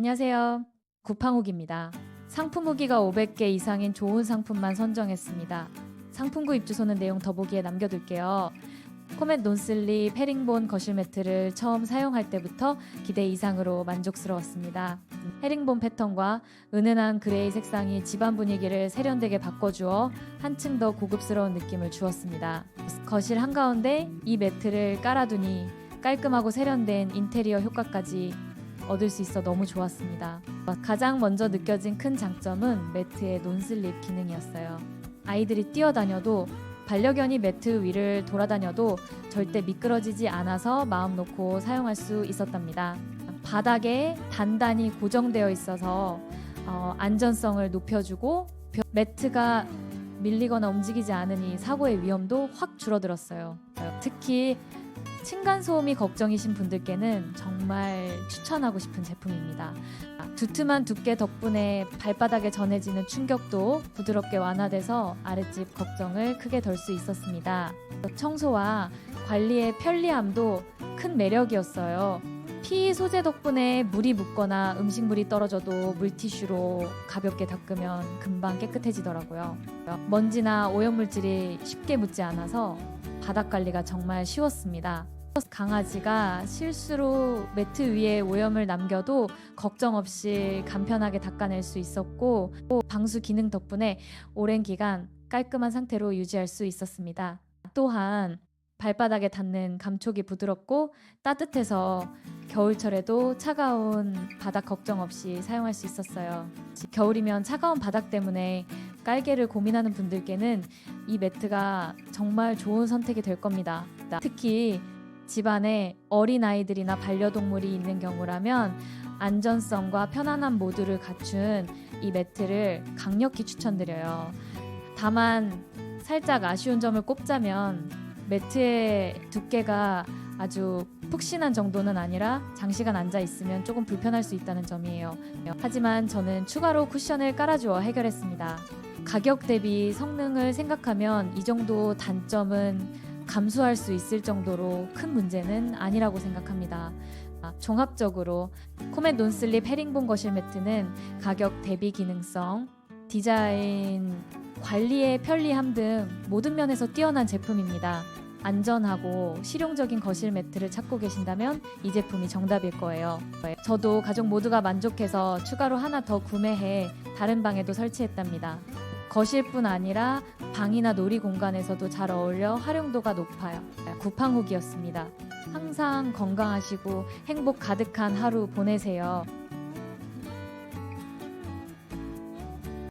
안녕하세요. 구팡욱입니다. 상품 후기가 500개 이상인 좋은 상품만 선정했습니다. 상품 구 입 주소는 내용 더보기에 남겨둘게요. 코멧 논슬리 헤링본 거실 매트를 처음 사용할 때부터 기대 이상으로 만족스러웠습니다. 헤링본 패턴과 은은한 그레이 색상이 집안 분위기를 세련되게 바꿔주어 한층 더 고급스러운 느낌을 주었습니다. 거실 한가운데 이 매트를 깔아두니 깔끔하고 세련된 인테리어 효과까지 얻을 수 있어 너무 좋았습니다. 가장 먼저 느껴진 큰 장점은 매트의 논슬립 기능이었어요. 아이들이 뛰어다녀도 반려견이 매트 위를 돌아다녀도 절대 미끄러지지 않아서 마음 놓고 사용할 수 있었답니다. 바닥에 단단히 고정되어 있어서 어, 안전성을 높여주고 벼- 매트가 밀리거나 움직이지 않으니 사고의 위험도 확 줄어들었어요. 특히 층간 소음이 걱정이신 분들께는 정말 추천하고 싶은 제품입니다. 두툼한 두께 덕분에 발바닥에 전해지는 충격도 부드럽게 완화돼서 아랫집 걱정을 크게 덜 수 있었습니다. 청소와 관리의 편리함도 큰 매력이었어요. PE 소재 덕분에 물이 묻거나 음식물이 떨어져도 물티슈로 가볍게 닦으면 금방 깨끗해지더라고요. 먼지나 오염물질이 쉽게 묻지 않아서 바닥 관리가 정말 쉬웠습니다. 강아지가 실수로 매트 위에 오염을 남겨도 걱정 없이 간편하게 닦아낼 수 있었고 또 방수 기능 덕분에 오랜 기간 깔끔한 상태로 유지할 수 있었습니다. 또한 발바닥에 닿는 감촉이 부드럽고 따뜻해서 겨울철에도 차가운 바닥 걱정 없이 사용할 수 있었어요. 겨울이면 차가운 바닥 때문에 깔개를 고민하는 분들께는 이 매트가 정말 좋은 선택이 될 겁니다. 특히 집안에 어린 아이들이나 반려동물이 있는 경우라면 안전성과 편안함 모두를 갖춘 이 매트를 강력히 추천드려요. 다만 살짝 아쉬운 점을 꼽자면 매트의 두께가 아주 푹신한 정도는 아니라 장시간 앉아 있으면 조금 불편할 수 있다는 점이에요. 하지만 저는 추가로 쿠션을 깔아주어 해결했습니다. 가격 대비 성능을 생각하면 이 정도 단점은 감수할 수 있을 정도로 큰 문제는 아니라고 생각합니다. 아, 종합적으로 코멧 논슬립 헤링본 거실 매트는 가격 대비 기능성, 디자인, 관리의 편리함 등 모든 면에서 뛰어난 제품입니다. 안전하고 실용적인 거실 매트를 찾고 계신다면 이 제품이 정답일 거예요. 저도 가족 모두가 만족해서 추가로 하나 더 구매해 다른 방에도 설치했답니다. 거실뿐 아니라 방이나 놀이 공간에서도 잘 어울려 활용도가 높아요. 구팡욱이었습니다. 항상 건강하시고 행복 가득한 하루 보내세요.